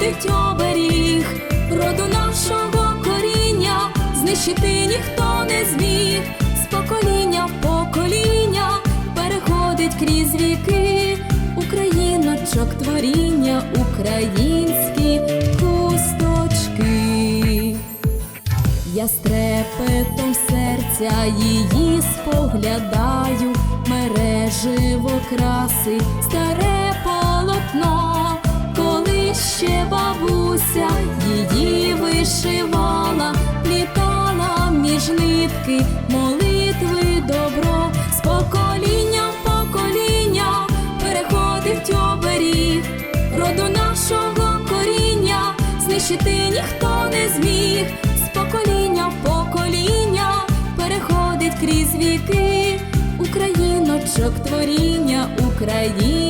захистить оберіг, роду нашого коріння, знищити ніхто не зміг, з покоління в покоління переходить крізь віки, Україночок творіння, українські кусточки, я стрепетом серця її споглядаю, мереживо краси, старе полотно бабуся її вишивала, літала між нитки, молитви добро, з покоління в покоління переходить оберіг, роду нашого коріння знищити ніхто не зміг, з покоління переходить крізь віки, Україночок творіння, українські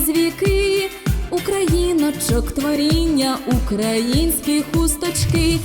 крізь віки, Україночок творіння, українські хусточки.